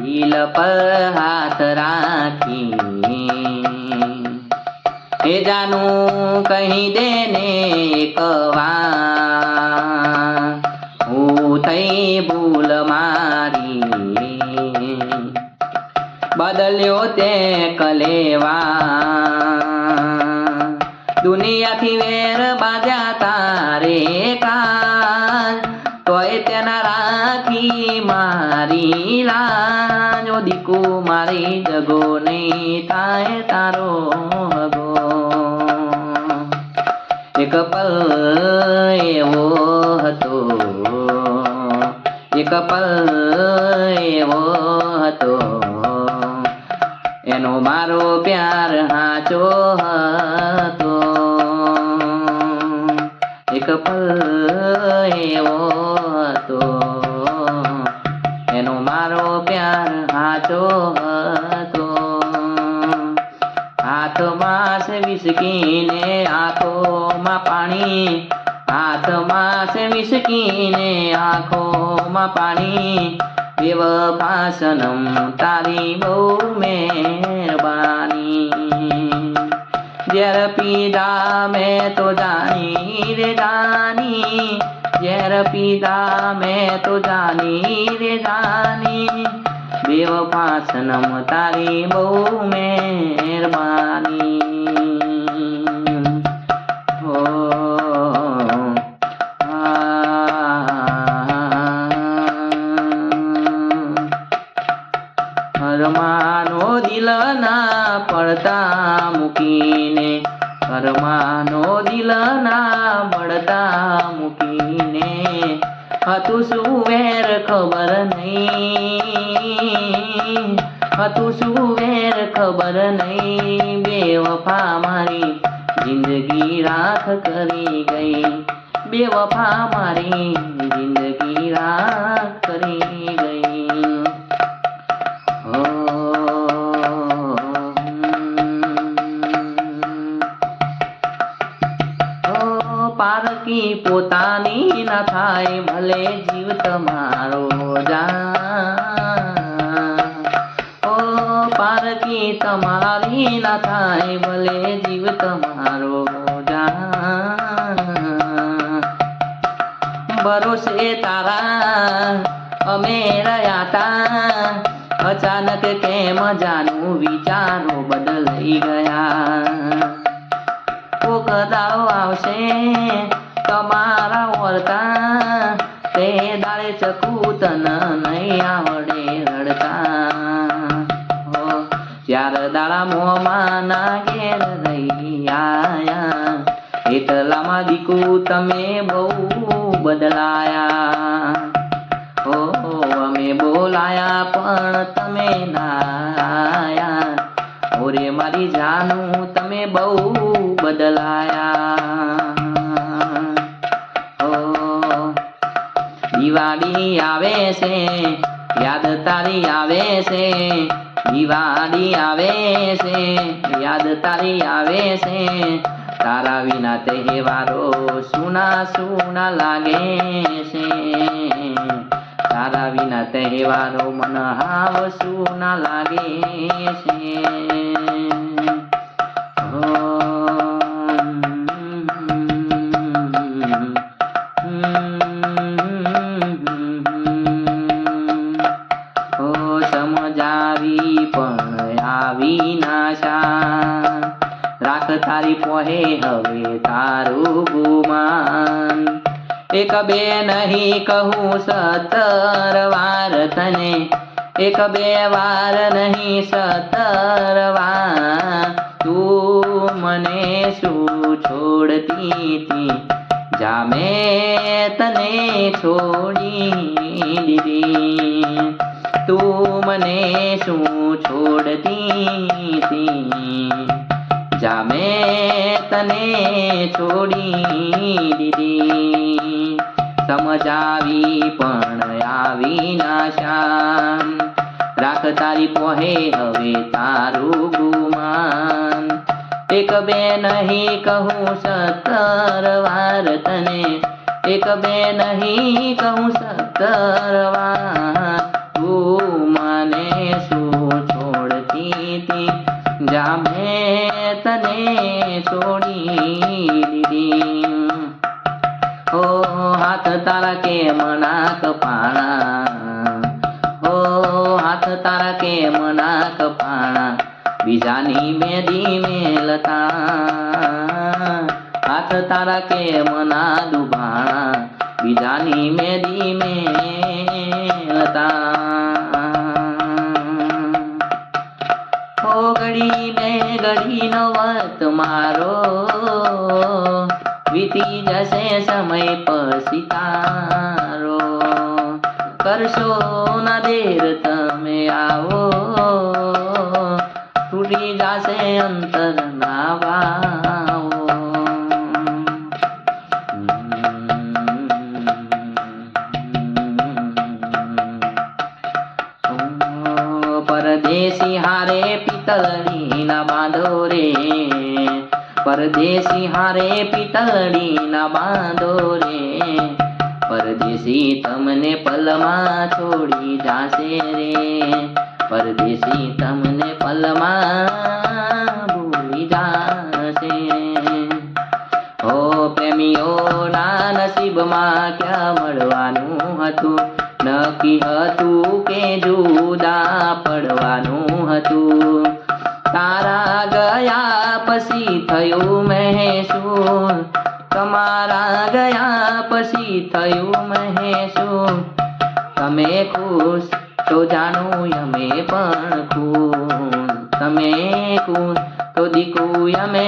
દિલ પર હાથ રાખી હે જાનું કહી દે ને એક હું થઈ ભૂલ મારી બદલ્યો તે કલેવા. દુનિયાથી વેર બાજ્યા તારે મારી લાજો દીકુ મારી જગો નહીં થાય તારો હગો. એક પલ એવો હતો, એક પલ એવો હતો. એનો મારો પ્યાર હાચો હતો. એક પલ એવો હાચો હતો હાથમાં છે વિસકીને આંખોમાં પાણી હાથમાં છે વિસકીને આંખોમાં પાણી બેવફા સનમ તારી બહુ મહેરબાની ઝેર પીધા મેં તો જાની રે જાની ઝેર પીધા મેં તો જાની રે જાની બેવફા સનમ તારી બહુ મહેરબાની. હો હરમાનો દિલ ના પડતા મૂકીને, હરમાનો દિલ ના પડતા મૂકીને હતું શું વેર ખબર નહીં? હતું શું વેર ખબર નહીં? બેવફા મારી જિંદગી રાખ કરી ગઈ. બેવફા મારી જિંદગી રાખ કરી ગઈ. પારકી પોતાની ના થાય, ભલે જીવ તમારો જા ઓ પારકી તમારી ના થાય, ભલે જીવ તમારો જા ભરોસે તારા, અમે રહ્યા તા. અચાનક કેમ જાનું વિચારો બદલાઈ ગયા. કોક દાડો આવશે તમારા વર્તા તે દાડે ચકૂતન નહીં આવડે રડતા હો ચાર દાડા મોમાં ના ઘેર રહી આયા એટલામાં દીકુ તમે બહુ બદલાયા હો અમે બોલાયા પણ તમે ના આયા ઓરે મારી જાનું દિવાળી આવે છે, યાદ તારી આવે છે, દિવાળી આવે છે, યાદ તારી આવે છે. તારા વિના તહેવારો સુના સુના લાગે છે. તારા વિના તહેવારો મન હાવ સુના લાગે છે. પણ આવી નાશા રાખ તારી પોહે હવે તારું ગુમાન. એક બે નહીં કહું સતર વાર તને. એક બે વાર નહીં સતર વાર. તું મને શું છોડતી હતી જા મેં તને છોડી દીધી. તું મને શું છોડતી હતી? જા તને છોડી દીધી. સમજાવી પણ આવી ના શાન. રાખ તારી પોહે હવે તારું ગુમાન. એક બે નહીં કહું સત્તર વાર તને. એક બે નહીં કહું સત્તર તરવા છોડી દીધી ઓ હાથ તારા કે મના કપાણા ઓ હાથ તારા કે મના કપાણા બીજાની મેદી મેલતા હાથ તારા કે મના દુભાણા બીજાની મેદી મેલતા બે ઘડીનો વત મારો. વીતી જશે સમય પછી તારો. કરશો ના દેર તમે આવો. તૂટી જશે અંતર ના વાવો પરદેશી હારે પિતળી ના બાંધો રે. પરદેશી હારે પિતળી ના બાંધો રે. પરદેશી તમને પલમાં છોડી જાશે રે. પરદેશી તમને પલમાં ભૂલી જાશે. હો પ્રેમીઓના નસીબમાં ક્યાં મળવાનું હતું? નક્કી હતું કે જુદા પડવાનું હતું. તારા ગયા પછી થયું મહેસૂર તમારા ગયા પછી થયું મહેસૂર તમે ખુશ તો જાણું અમે પણ ખુશ. તમે ખુશ તો દીકું અમે